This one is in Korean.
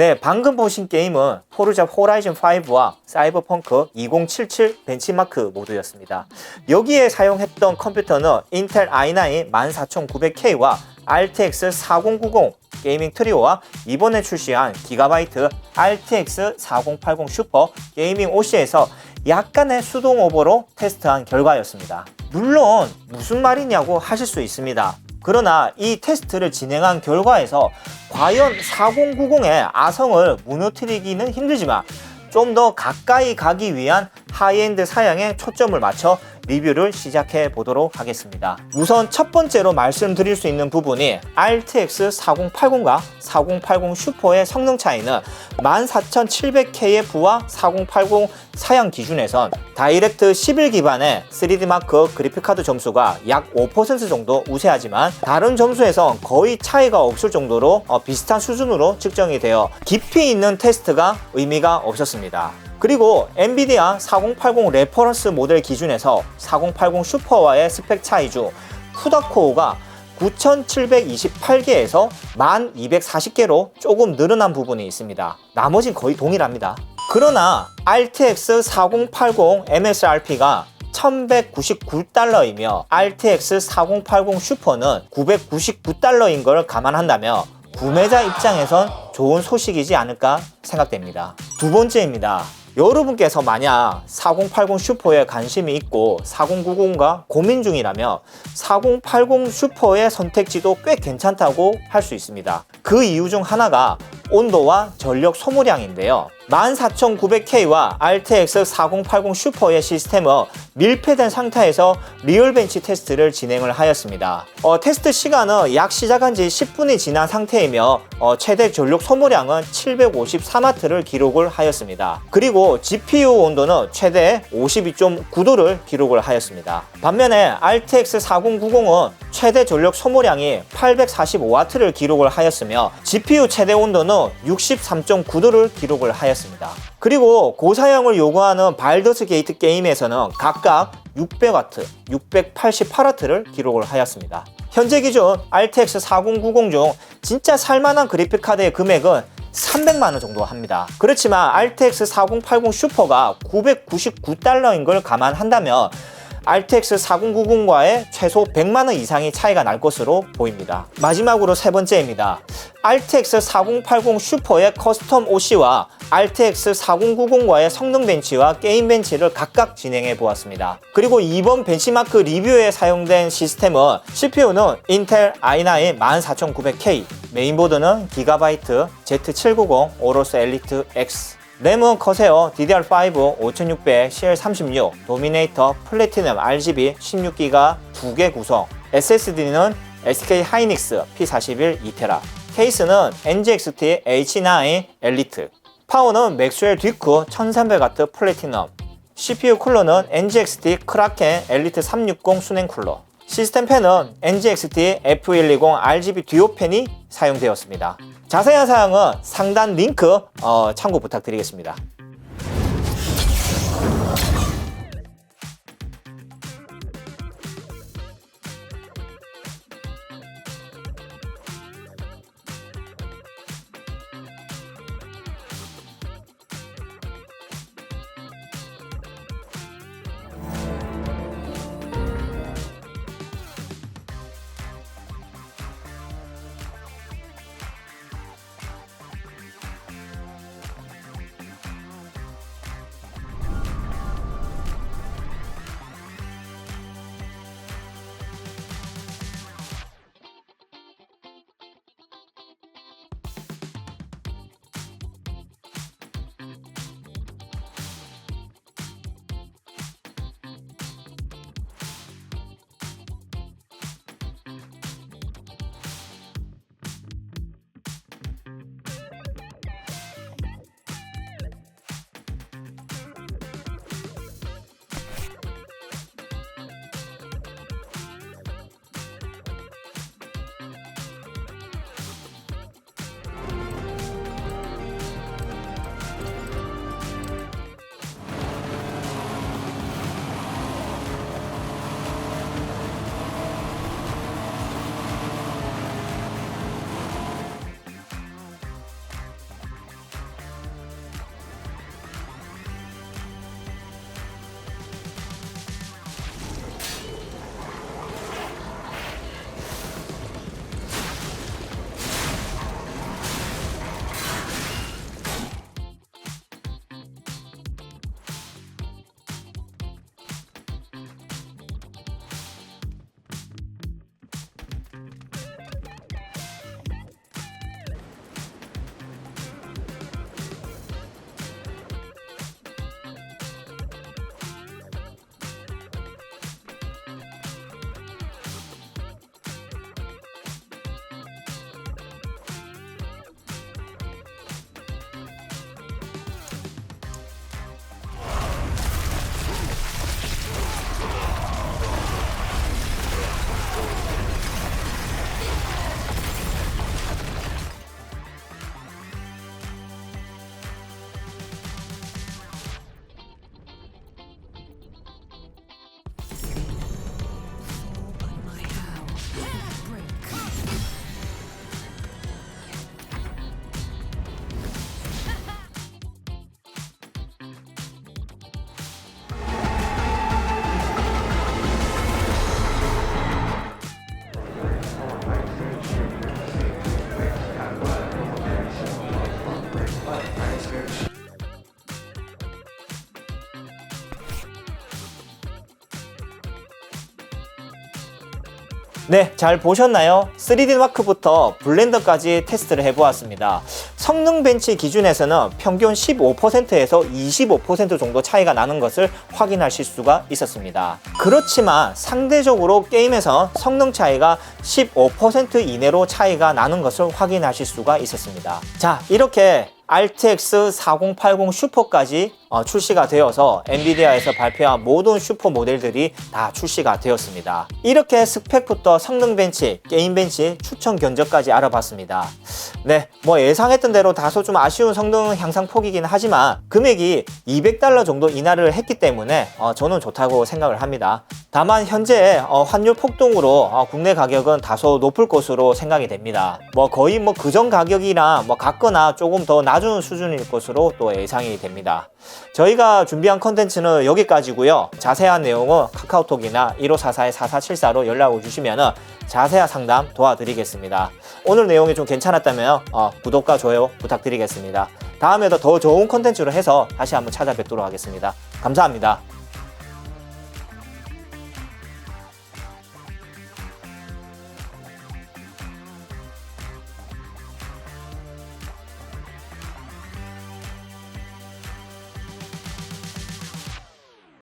네, 방금 보신 게임은 포르자 호라이즌 5와 사이버펑크 2077 벤치마크 모드였습니다. 여기에 사용했던 컴퓨터는 인텔 i9 14900K와 RTX 4090 게이밍 트리오와 이번에 출시한 기가바이트 RTX 4080 슈퍼 게이밍 OC에서 약간의 수동 오버로 테스트한 결과였습니다. 물론 무슨 말이냐고 하실 수 있습니다. 그러나 이 테스트를 진행한 결과에서 과연 4090의 아성을 무너뜨리기는 힘들지만 좀 더 가까이 가기 위한 하이엔드 사양에 초점을 맞춰 리뷰를 시작해 보도록 하겠습니다. 우선 첫 번째로 말씀드릴 수 있는 부분이 RTX 4080과 4080 슈퍼의 성능 차이는 14700KF와 4080 사양 기준에선 다이렉트 11 기반의 3D 마크 그래픽카드 점수가 약 5% 정도 우세하지만 다른 점수에선 거의 차이가 없을 정도로 어, 비슷한 수준으로 측정이 되어 깊이 있는 테스트가 의미가 없었습니다. 그리고 엔비디아 4080 레퍼런스 모델 기준에서 4080 슈퍼와의 스펙 차이 중 푸다코어가 9728개에서 1240개로 조금 늘어난 부분이 있습니다. 나머진 거의 동일합니다. 그러나 RTX 4080 MSRP가 1199달러이며 RTX 4080 슈퍼는 999달러인 걸 감안한다면 구매자 입장에선 좋은 소식이지 않을까 생각됩니다. 두 번째입니다. 여러분께서 만약 4080 슈퍼에 관심이 있고 4090과 고민 중이라면 4080 슈퍼의 선택지도 꽤 괜찮다고 할 수 있습니다. 그 이유 중 하나가 온도와 전력 소모량인데요. 14900K와 RTX 4080 슈퍼의 시스템은 밀폐된 상태에서 리얼벤치 테스트를 진행을 하였습니다. 어, 테스트 시간은 약 시작한 지 10분이 지난 상태이며 어, 최대 전력 소모량은 754W를 기록을 하였습니다. 그리고 GPU 온도는 최대 52.9도를 기록을 하였습니다. 반면에 RTX 4090은 최대 전력 소모량이 845W를 기록을 하였으며 GPU 최대 온도는 63.9도를 기록을 하였습니다. 그리고 고사양을 요구하는 발더스 게이트 게임에서는 각각 600W, 688W를 기록을 하였습니다. 현재 기준 RTX 4090 중 진짜 살만한 그래픽 카드의 금액은 300만원 정도 합니다. 그렇지만 RTX 4080 슈퍼가 999달러인 걸 감안한다면 RTX 4090과의 최소 100만원 이상의 차이가 날 것으로 보입니다. 마지막으로 세 번째입니다. RTX 4080 슈퍼의 커스텀 OC와 RTX 4090과의 성능 벤치와 게임 벤치를 각각 진행해 보았습니다. 그리고 이번 벤치마크 리뷰에 사용된 시스템은 CPU는 인텔 i9 14900K, 메인보드는 기가바이트 Z790 오로스 엘리트 X, 램은 커세어 DDR5 5600 CL36 도미네이터 플래티넘 RGB 16기가 2개 구성. SSD는 SK 하이닉스 P41 2테라. 케이스는 NGXT H9 엘리트. 파워는 맥스웰 듀크 1300W 플래티넘. CPU 쿨러는 NGXT 크라켄 엘리트 360 순행 쿨러. 시스템 팬은 NGXT F120 RGB 듀오 팬이 사용되었습니다. 자세한 사항은 상단 링크 어, 참고 부탁드리겠습니다. 네, 잘 보셨나요? 3D 마크부터 블렌더까지 테스트를 해보았습니다. 성능 벤치 기준에서는 평균 15%에서 25% 정도 차이가 나는 것을 확인하실 수가 있었습니다. 그렇지만 상대적으로 게임에서 성능 차이가 15% 이내로 차이가 나는 것을 확인하실 수가 있었습니다. 자, 이렇게 RTX 4080 슈퍼까지 어, 출시가 되어서 엔비디아에서 발표한 모든 슈퍼 모델들이 다 출시가 되었습니다. 이렇게 스펙부터 성능 벤치, 게임 벤치, 추천 견적까지 알아봤습니다. 네, 뭐 예상했던 대로 다소 좀 아쉬운 성능 향상 폭이긴 하지만 금액이 200달러 정도 인하를 했기 때문에 어, 저는 좋다고 생각을 합니다. 다만 현재 어, 환율 폭등으로 어, 국내 가격은 다소 높을 것으로 생각이 됩니다. 뭐 거의 뭐 그전 가격이나 뭐 같거나 조금 더 낮은 수준일 것으로 또 예상이 됩니다. 저희가 준비한 컨텐츠는 여기까지고요. 자세한 내용은 카카오톡이나 1544-4474로 연락을 주시면 자세한 상담 도와드리겠습니다. 오늘 내용이 좀 괜찮았다면 어, 구독과 좋아요 부탁드리겠습니다. 다음에도 더 좋은 컨텐츠로 해서 다시 한번 찾아뵙도록 하겠습니다. 감사합니다.